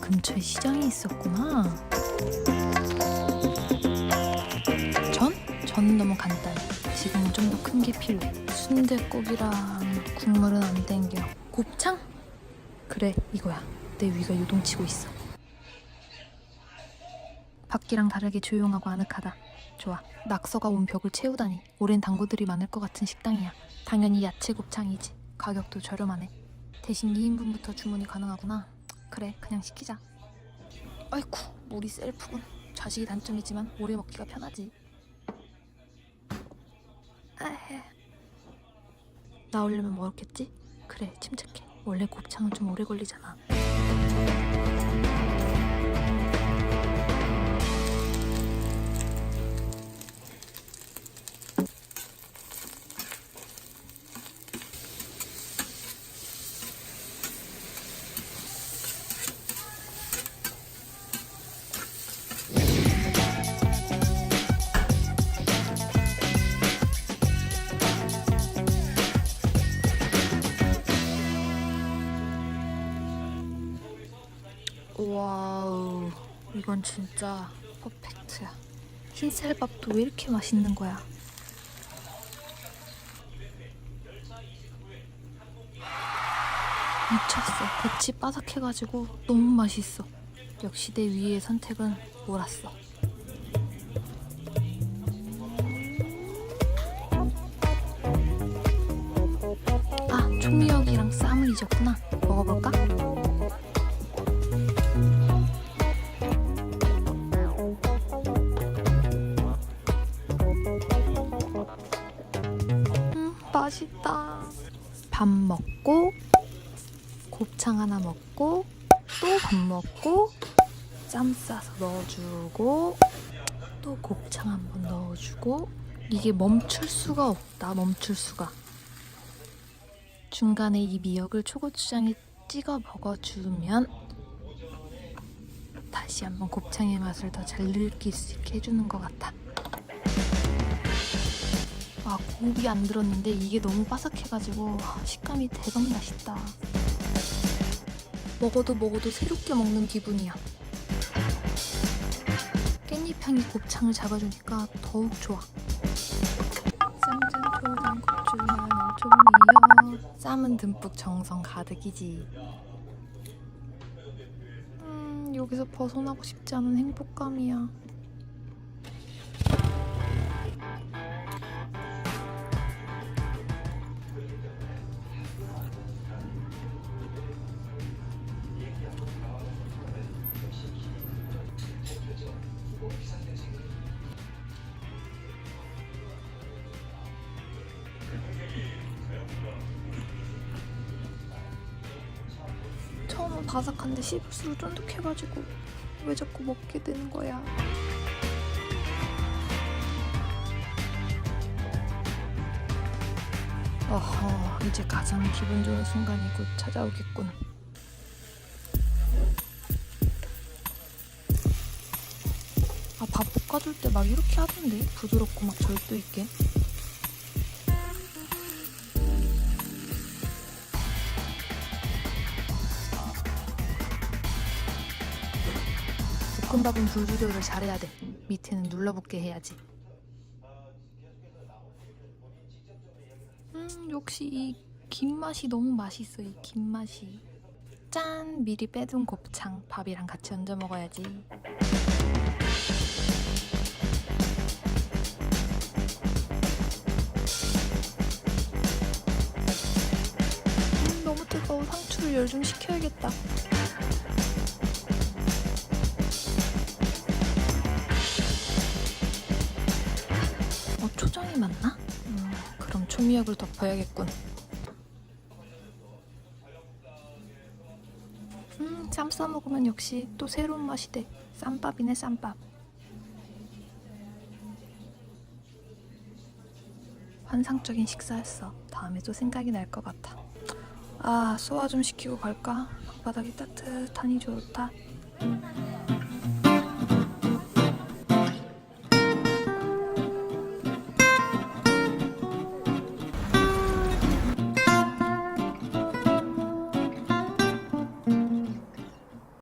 근처에 시장이 있었구나. 전? 저는 너무 간단해. 지금은 좀 더 큰 게 필요해. 순대국이랑 국물은 안 땡겨. 곱창? 그래, 이거야. 내 위가 요동치고 있어. 밖이랑 다르게 조용하고 아늑하다. 좋아. 낙서가 온 벽을 채우다니. 오랜 당구들이 많을 것 같은 식당이야. 당연히 야채 곱창이지. 가격도 저렴하네. 대신 2인분부터 주문이 가능하구나. 그래, 그냥 시키자. 아이쿠, 물이 셀프군. 자식이 단점이지만 오래 먹기가 편하지. 아헤. 나오려면 멀었겠지? 그래, 침착해. 원래 곱창은 좀 오래 걸리잖아. 와우, 이건 진짜 퍼펙트야. 흰쌀밥도 왜 이렇게 맛있는 거야? 미쳤어. 볕이 바삭해가지고 너무 맛있어. 역시 내 위의 선택은 옳았어. 아, 초미역이랑 쌈을 잊었구나. 먹어볼까? 맛있다. 밥 먹고 곱창 하나 먹고 또 밥 먹고 쌈 싸서 넣어주고 또 곱창 한 번 넣어주고 이게 멈출 수가 없다. 멈출 수가. 중간에 이 미역을 초고추장에 찍어 먹어주면 다시 한번 곱창의 맛을 더 잘 느낄 수 있게 해주는 것 같아. 아 곱이 안 들었는데 이게 너무 바삭해가지고 아, 식감이 대박 맛있다. 먹어도 먹어도 새롭게 먹는 기분이야. 깻잎 향이 곱창을 잡아주니까 더욱 좋아. 쌈은 듬뿍 정성 가득이지. 음 여기서 벗어나고 싶지 않은 행복감이야. 처음은 바삭한데 씹을수록 쫀득해가지고 왜 자꾸 먹게 되는 거야? 어허, 이제 가장 기분 좋은 순간이 곧 찾아오겠군. 아, 밥 볶아줄 때 막 이렇게 하던데? 부드럽고 막 절도 있게. 볶음밥은 불 조절을 잘해야 돼. 밑에는 눌러붙게 해야지. 음, 역시 이 김맛이 너무 맛있어. 이 김맛이. 짠! 미리 빼둔 곱창 밥이랑 같이 얹어 먹어야지. 음, 너무 뜨거워. 상추를 열 좀 식혀야겠다. 맞나? 음, 그럼 초미역을 덮어야겠군. 음, 쌈 싸 먹으면 역시 또 새로운 맛이 돼. 쌈밥이네, 쌈밥. 환상적인 식사였어. 다음에 또 생각이 날 것 같아. 아, 소화 좀 시키고 갈까? 방바닥이 따뜻하니 좋다.